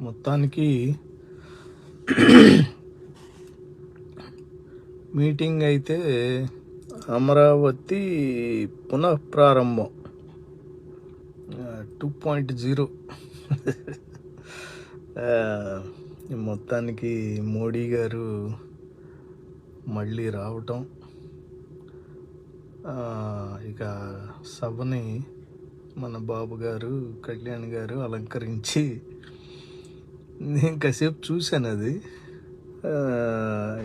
మొత్తానికి మీటింగ్ అయితే అమరావతి పునః ప్రారంభం టూ పాయింట్ జీరో మొత్తానికి మోడీ గారు మళ్ళీ రావటం. ఇక సభని మన బాబు గారు కళ్యాణ్ గారు అలంకరించి నేను కాసేపు చూశాను అది.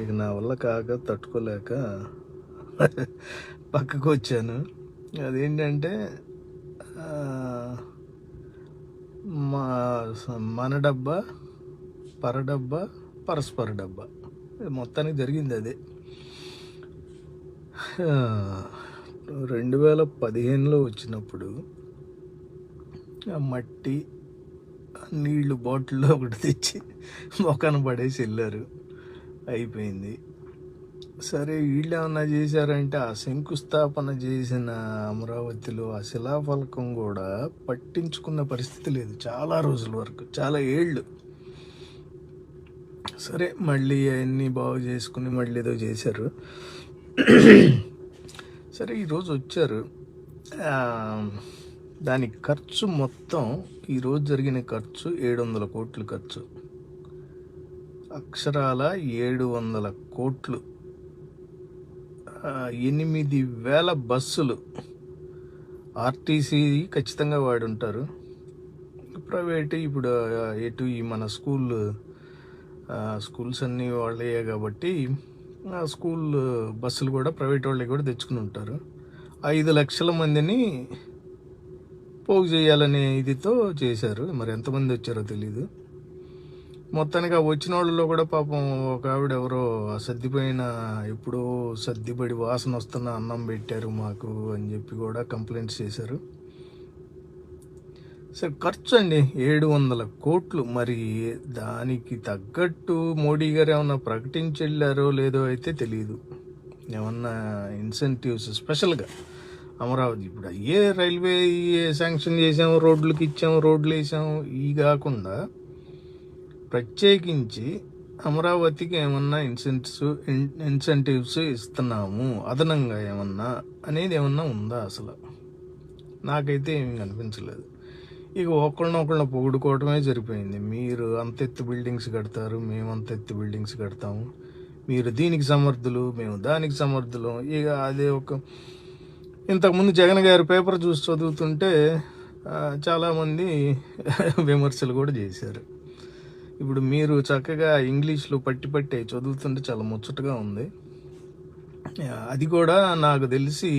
ఇక నా వల్ల కాక తట్టుకోలేక పక్కకు వచ్చాను. అదేంటంటే మా మన డబ్బా పర డబ్బా పరస్పర డబ్బా. మొత్తానికి జరిగింది అదే. రెండు వేల పదిహేనులో వచ్చినప్పుడు ఆ మట్టి నీళ్ళు బాటిల్లో ఒకటి తెచ్చి మొక్కను పడేసి వెళ్ళారు. అయిపోయింది. సరే వీళ్ళు ఏమన్నా చేశారంటే ఆ శంకుస్థాపన చేసిన అమరావతిలో ఆ శిలాఫలకం కూడా పట్టించుకున్న పరిస్థితి లేదు. చాలా రోజుల వరకు చాలా ఏళ్ళు. సరే మళ్ళీ అవన్నీ బాగు చేసుకుని మళ్ళీ ఏదో చేశారు. సరే ఈరోజు వచ్చారు. దాని ఖర్చు మొత్తం ఈరోజు జరిగిన ఖర్చు ఏడు వందల కోట్లు ఖర్చు. అక్షరాల ఏడు వందల కోట్లు ఎనిమిది వేల బస్సులు. ఆర్టీసీ ఖచ్చితంగా వాడి ఉంటారు ప్రైవేట్ ఇప్పుడు ఎటు ఈ మన స్కూల్ స్కూల్స్ అన్నీ వాళ్ళయ్యా కాబట్టి స్కూల్ బస్సులు కూడా ప్రైవేట్ వాళ్ళే కూడా తెచ్చుకుని ఉంటారు. ఐదు లక్షల మందిని పోగు చేయాలనే ఇదితో చేశారు. మరి ఎంతమంది వచ్చారో తెలీదు. మొత్తానికి ఆ వచ్చిన వాళ్ళలో కూడా పాపం ఒక ఆవిడ ఎవరో ఆ సర్దిపోయిన ఎప్పుడో సర్దిపడి వాసన వస్తున్న అన్నం పెట్టారు మాకు అని చెప్పి కూడా కంప్లైంట్స్ చేశారు. సరే ఖర్చు అండి ఏడు వందల కోట్లు. మరి దానికి తగ్గట్టు మోడీ గారు ఏమన్నా ప్రకటించి వెళ్ళారో లేదో అయితే తెలియదు ఏమన్నా ఇన్సెంటివ్స్ స్పెషల్గా అమరావతి ఇప్పుడు అయ్యే రైల్వే శాంక్షన్ చేసాము రోడ్లకి ఇచ్చాము రోడ్లు వేసాము ఇవి కాకుండా ప్రత్యేకించి అమరావతికి ఏమన్నా ఇన్సెంటివ్స్ ఇన్సెంటివ్స్ ఇస్తున్నాము అదనంగా ఏమన్నా అనేది ఏమన్నా ఉందా అసలు? నాకైతే ఏమి కనిపించలేదు. ఇక ఒకళ్ళనొకళ్ళని పొగుడుకోవటమే సరిపోయింది. మీరు అంత ఎత్తు బిల్డింగ్స్ కడతారు మేము అంత ఎత్తు బిల్డింగ్స్ కడతాము. మీరు దీనికి సమర్థులు మేము దానికి సమర్థులు. ఇక అదే ఒక ఇంతకుముందు జగన్ గారి పేపర్ చూసి చదువుతుంటే చాలామంది విమర్శలు కూడా చేశారు. ఇప్పుడు మీరు చక్కగా ఇంగ్లీష్లో పట్టి పట్టి చదువుతుంటే చాలా ముచ్చటగా ఉంది. అది కూడా నాకు తెలిసి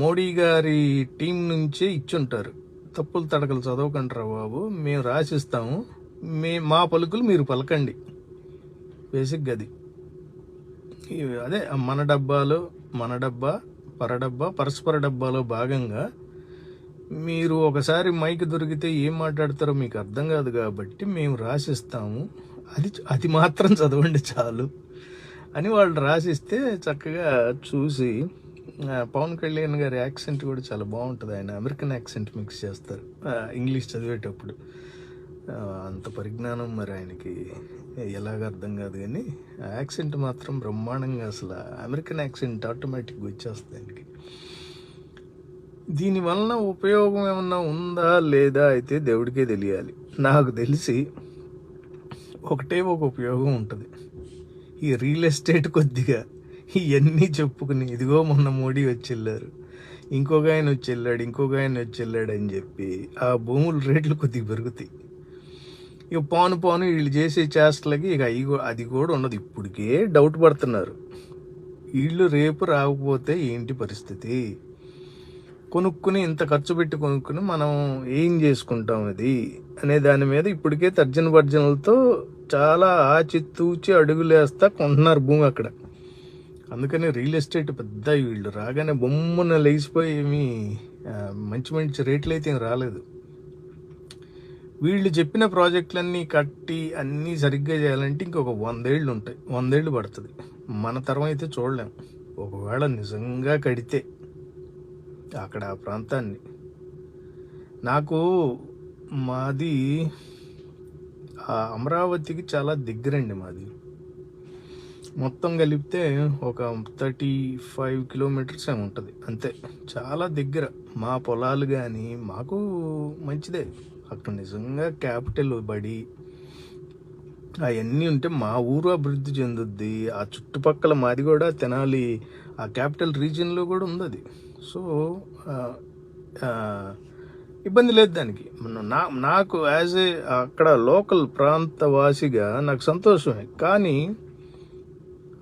మోడీ గారి టీం నుంచే ఇచ్చుంటారు. తప్పులు తడకలు చదవకంటారా బాబు మేము రాసిస్తాము. మే మా పలుకులు మీరు పలకండి. బేసిక్ అది అదే మన డబ్బాలో మన డబ్బా పరడబ్బా పరస్పర డబ్బాలో భాగంగా మీరు ఒకసారి మైక్ దొరికితే ఏం మాట్లాడతారో మీకు అర్థం కాదు కాబట్టి మేము రాసిస్తాము. అది అది మాత్రం చదవండి చాలు అని వాళ్ళు రాసిస్తే చక్కగా చూసి పవన్ కళ్యాణ్ గారి యాక్సెంట్ కూడా చాలా బాగుంటుంది. ఆయన అమెరికన్ యాక్సెంట్ మిక్స్ చేస్తారు. ఇంగ్లీష్ చదివేటప్పుడు. అంత పరిజ్ఞానం మరి ఆయనకి ఎలాగ అర్థం కాదు కానీ ఆ యాక్సెంట్ మాత్రం బ్రహ్మాండంగా అసలు అమెరికన్ యాక్సెంట్ ఆటోమేటిక్గా వచ్చేస్తుంది దానికి. దీనివలన ఉపయోగం ఏమన్నా ఉందా లేదా అయితే దేవుడికే తెలియాలి. నాకు తెలిసి ఒకటే ఒక ఉపయోగం ఉంటుంది. ఈ రియల్ ఎస్టేట్ కొద్దిగా ఇవన్నీ చెప్పుకుని ఇదిగో మొన్న మోడీ వచ్చి వెళ్ళారు ఇంకొక ఆయన వచ్చి వెళ్ళాడు ఇంకొక ఆయన వచ్చి వెళ్ళాడు అని చెప్పి ఆ భూముల రేట్లు కొద్దిగా పెరుగుతాయి. ఇక పాను పాను వీళ్ళు చేసే చేష్టలకి ఇక అవి అది కూడా ఉండదు. ఇప్పటికే డౌట్ పడుతున్నారు. వీళ్ళు రేపు రాకపోతే ఏంటి పరిస్థితి? కొనుక్కుని ఇంత ఖర్చు పెట్టి కొనుక్కుని మనం ఏం చేసుకుంటాం అది అనే దాని మీద ఇప్పటికే తర్జన భర్జనలతో చాలా ఆచితూచి అడుగులేస్తా కొంటున్నారు భూమి అక్కడ. అందుకని రియల్ ఎస్టేట్ పెద్ద వీళ్ళు. రాగానే బొమ్మన లేచిపోయి ఏమి మంచి మంచి రేట్లు అయితే ఏం రాలేదు. వీళ్ళు చెప్పిన ప్రాజెక్టులన్నీ కట్టి అన్నీ సరిగ్గా చేయాలంటే ఇంకొక వందేళ్ళు ఉంటాయి. వందేళ్ళు పడుతుంది. మన తరం అయితే చూడలేం. ఒకవేళ నిజంగా కడితే అక్కడ ఆ ప్రాంతాన్ని. నాకు మాది ఆ అమరావతికి చాలా దగ్గరండి మాది. మొత్తం కలిపితే ఒక థర్టీ ఫైవ్ కిలోమీటర్స్ ఏమి ఉంటుంది. అంతే. చాలా దగ్గర. మా పొలాలు కానీ మాకు మంచిదే. అక్కడ నిజంగా క్యాపిటల్ బడి అవన్నీ ఉంటే మా ఊరు అభివృద్ధి చెందుద్ది. ఆ చుట్టుపక్కల మాది కూడా తెనాలి ఆ క్యాపిటల్ రీజియన్లో కూడా ఉంది అది సో ఇబ్బంది లేదు దానికి. నా నాకు యాజ్ ఏ అక్కడ లోకల్ ప్రాంత వాసిగా నాకు సంతోషమే. కానీ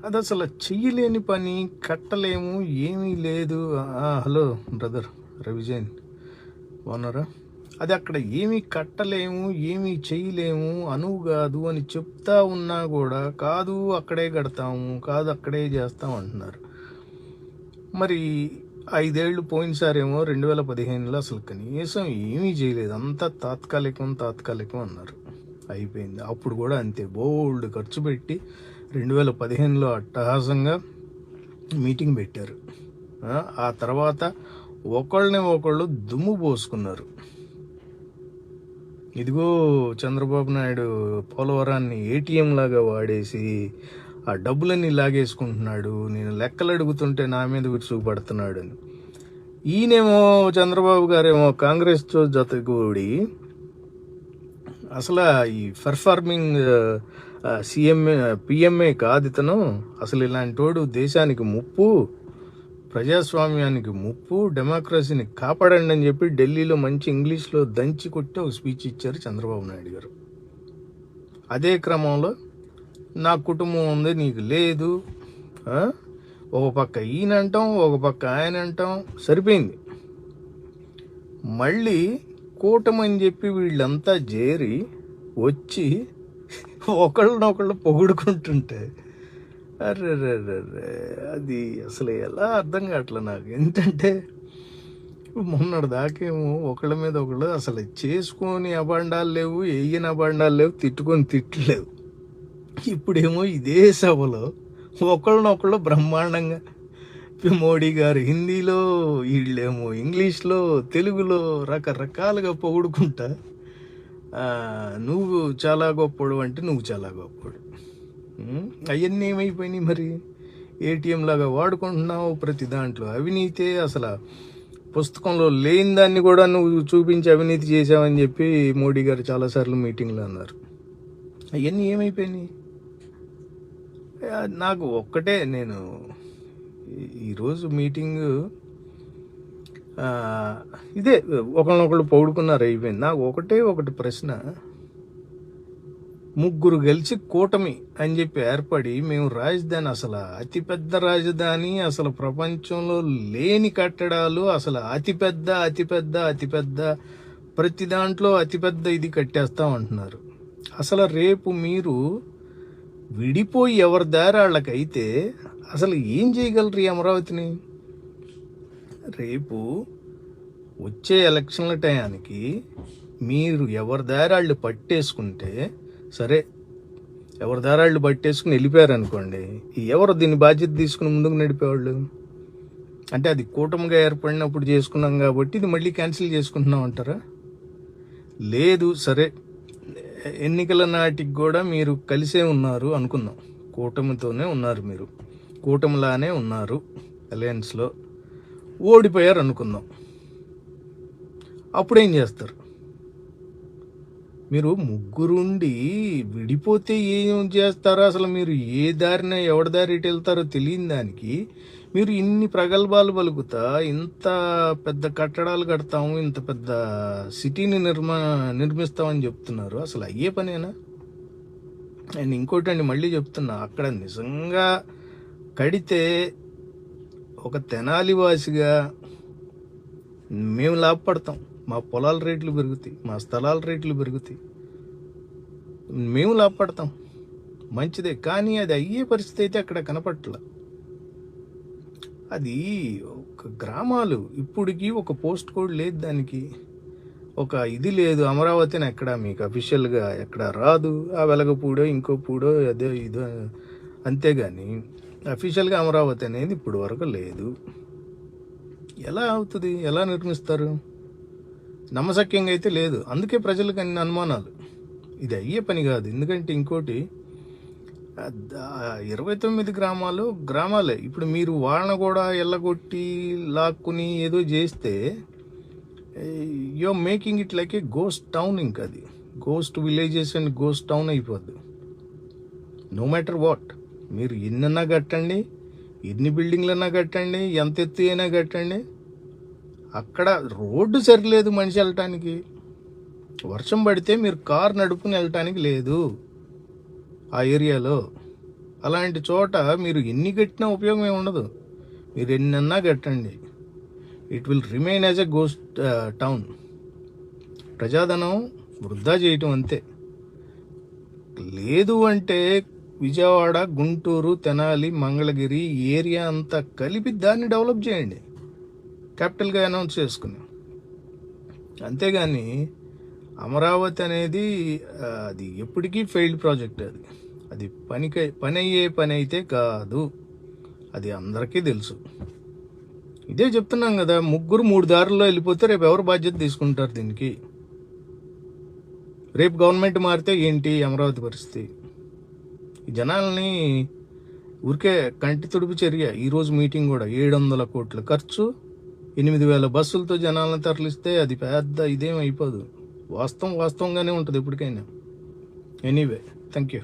అది అసలు చెయ్యలేని పని కట్టలేము ఏమీ లేదు. Hello brother Ravi Jain. బాగున్నారా? అది అక్కడ ఏమీ కట్టలేము ఏమీ చేయలేము అనువు కాదు అని చెప్తా ఉన్నా కూడా కాదు అక్కడే కడతాము కాదు అక్కడే చేస్తాం అంటున్నారు. మరి ఐదేళ్ళు పోయినసారేమో రెండు వేల పదిహేనులో అసలు కనీసం ఏమీ చేయలేదు. అంతా తాత్కాలికం తాత్కాలికం అన్నారు. అయిపోయింది. అప్పుడు కూడా అంతే. బోల్డ్ ఖర్చు పెట్టి రెండు వేల పదిహేనులో అట్టహాసంగా మీటింగ్ పెట్టారు. ఆ, ఆ తర్వాత ఒకళ్ళని ఒకళ్ళు దుమ్ము పోసుకున్నారు. ఇదిగో చంద్రబాబు నాయుడు పోలవరాన్ని ఏటీఎం లాగా వాడేసి ఆ డబ్బులన్నీ లాగేసుకుంటున్నాడు. నేను లెక్కలు అడుగుతుంటే నా మీద విరుచుకుపడుతున్నాడు అని. ఈయనేమో చంద్రబాబు గారేమో కాంగ్రెస్ జత జతగూడి అసలు ఈ పెర్ఫార్మింగ్ సీఎంఏ పిఎంఏ కాదు ఇతను. అసలు ఇలాంటోడు దేశానికి ముప్పు. ప్రజాస్వామ్యానికి ముప్పు డెమోక్రసీని కాపాడండి అని చెప్పి ఢిల్లీలో మంచి ఇంగ్లీష్లో దంచి కొట్టి ఒక స్పీచ్ ఇచ్చారు చంద్రబాబు నాయుడు గారు. అదే క్రమంలో నా కుటుంబం ఉంది నీకు లేదు. ఒక పక్క ఈయన అంటాం ఒక పక్క ఆయన అంటాం సరిపోయింది. మళ్ళీ కూటమని చెప్పి వీళ్ళంతా చేరి వచ్చి ఒకళ్ళనొకళ్ళు పొగుడుకుంటుంటే అరే అది అసలు ఎలా అర్థం కావట్లే నాకు? ఏంటంటే మొన్నటి దాకేమో ఒకళ్ళ మీద ఒకళ్ళు అసలు చేసుకొని అభాండాలు లేవు వేయని అభాండాలు లేవు తిట్టుకొని తిట్టలేవు. ఇప్పుడేమో ఇదే సభలో ఒకళ్ళనొకళ్ళు బ్రహ్మాండంగా మోడీ గారు హిందీలో వీళ్ళేమో ఇంగ్లీష్లో తెలుగులో రకరకాలుగా పొగుడుకుంటా నువ్వు చాలా గొప్పడు అంటే నువ్వు చాలా గొప్పడు. అవన్నీ ఏమైపోయినాయి మరి? ఏటీఎం లాగా వాడుకుంటున్నావు ప్రతి దాంట్లో. అవినీతే అసలు పుస్తకంలో లేని దాన్ని కూడా నువ్వు చూపించి అవినీతి చేసావని చెప్పి మోడీ గారు చాలాసార్లు మీటింగ్లో అన్నారు. అవన్నీ ఏమైపోయినాయి? నాకు ఒక్కటే నేను ఈరోజు మీటింగ్ ఇదే ఒకరినొకళ్ళు పౌడుకున్నారు అయిపోయింది. నాకు ఒకటే ఒకటి ప్రశ్న. ముగ్గురు కలిసి కూటమి అని చెప్పి ఏర్పడి మేము రాజధాని అసలు అతిపెద్ద రాజధాని అసలు ప్రపంచంలో లేని కట్టడాలు అసలు అతిపెద్ద అతిపెద్ద అతిపెద్ద ప్రతి దాంట్లో అతిపెద్ద ఇది కట్టేస్తాం అంటున్నారు. అసలు రేపు మీరు విడిపోయి ఎవరి దారి వాళ్ళకైతే అసలు ఏం చేయగలరు ఈ అమరావతిని? రేపు వచ్చే ఎలక్షన్ల టయానికి మీరు ఎవరి దారాళ్ళు పట్టేసుకుంటే సరే ఎవరి దారాళ్ళు పట్టేసుకుని వెళ్ళిపోయారు అనుకోండి ఎవరు దీన్ని బాధ్యత తీసుకుని ముందుకు నడిపేవాళ్ళు? అంటే అది కూటమిగా ఏర్పడినప్పుడు చేసుకున్నాం కాబట్టి ఇది మళ్ళీ క్యాన్సిల్ చేసుకుంటున్నాం అంటారా? లేదు సరే ఎన్నికల నాటికి కూడా మీరు కలిసే ఉన్నారు అనుకుందాం. కూటమితోనే ఉన్నారు మీరు. కూటమిలానే ఉన్నారు అలయన్స్లో. ఓడిపోయారు అనుకుందాం అప్పుడేం చేస్తారు? మీరు ముగ్గురుండి విడిపోతే ఏం చేస్తారో అసలు మీరు ఏ దారిన ఎవరి దారి ఇటు వెళ్తారో తెలియని దానికి మీరు ఇన్ని ప్రగల్భాలు పలుకుతా ఇంత పెద్ద కట్టడాలు కడతాము ఇంత పెద్ద సిటీని నిర్మా నిర్మిస్తామని చెప్తున్నారు. అసలు అయ్యే పనేనా? అండ్ ఇంకోటి అండి మళ్ళీ చెప్తున్నా అక్కడ నిజంగా కడితే ఒక తెనాలివాసిగా మేము లాభపడతాం. మా పొలాల రేట్లు పెరుగుతాయి మా స్థలాల రేట్లు పెరుగుతాయి. మేము లాభపడతాం. మంచిదే కానీ అది అయ్యే పరిస్థితి అయితే అక్కడ కనపట్ల అది ఒక గ్రామాలు ఇప్పటికీ ఒక పోస్ట్ కోడ్ లేదు దానికి. ఒక ఇది లేదు అమరావతిని ఎక్కడ మీకు అఫీషియల్గా ఎక్కడ రాదు. ఆ వెలగపూడో ఇంకో పూడో అదే ఇదో అంతేగాని అఫీషియల్గా అమరావతి అనేది ఇప్పుడు వరకు లేదు. ఎలా అవుతుంది? ఎలా నిర్మిస్తారు? నమ్మశక్యంగా అయితే లేదు. అందుకే ప్రజలకు అన్ని అనుమానాలు. ఇది అయ్యే పని కాదు. ఎందుకంటే ఇంకోటి ఇరవై తొమ్మిది గ్రామాలు గ్రామాలే. ఇప్పుడు మీరు వాళ్ళను కూడా ఎల్లగొట్టి లాక్కుని ఏదో చేస్తే you making it like a ghost town ఇంకా అది ghost villages and ghost town అయిపోద్ది. నో మ్యాటర్ వాట్ మీరు ఎన్నన్నా కట్టండి ఎన్ని బిల్డింగ్లన్నా కట్టండి ఎంత ఎత్తు అయినా కట్టండి అక్కడ రోడ్డు సరిలేదు మనిషి వెళ్ళటానికి. వర్షం పడితే మీరు కార్ నడుపుకుని వెళ్ళటానికి లేదు ఆ ఏరియాలో. అలాంటి చోట మీరు ఎన్ని కట్టినా ఉపయోగం ఏమి ఉండదు. మీరు ఎన్నన్నా కట్టండి. It will remain as a ghost town ప్రజాధనం వృధా చేయటం అంతే. లేదు అంటే విజయవాడ గుంటూరు తెనాలి మంగళగిరి ఏరియా అంతా కలిపి దాన్ని డెవలప్ చేయండి. క్యాపిటల్గా అనౌన్స్ చేసుకుని అంతేగాని అమరావతి అనేది అది ఎప్పటికీ ఫెయిల్డ్ ప్రాజెక్ట్ అది. అది పనికై పని అయ్యే పని అయితే కాదు. అది అందరికీ తెలుసు. ఇదే చెప్తున్నాం కదా ముగ్గురు మూడు దారుల్లో వెళ్ళిపోతే రేపు ఎవరు బాధ్యత తీసుకుంటారు దీనికి? రేపు గవర్నమెంట్ మారితే ఏంటి అమరావతి పరిస్థితి? జనాల్ని ఊరికే కంటి తుడుపు చర్య ఈరోజు మీటింగ్ కూడా ఏడు వందల కోట్ల ఖర్చు. ఎనిమిది వేల బస్సులతో జనాలను తరలిస్తే అది పెద్ద ఇదేం అయిపోదు. వాస్తవం వాస్తవంగానే ఉంటుంది ఎప్పటికైనా. Anyway thank you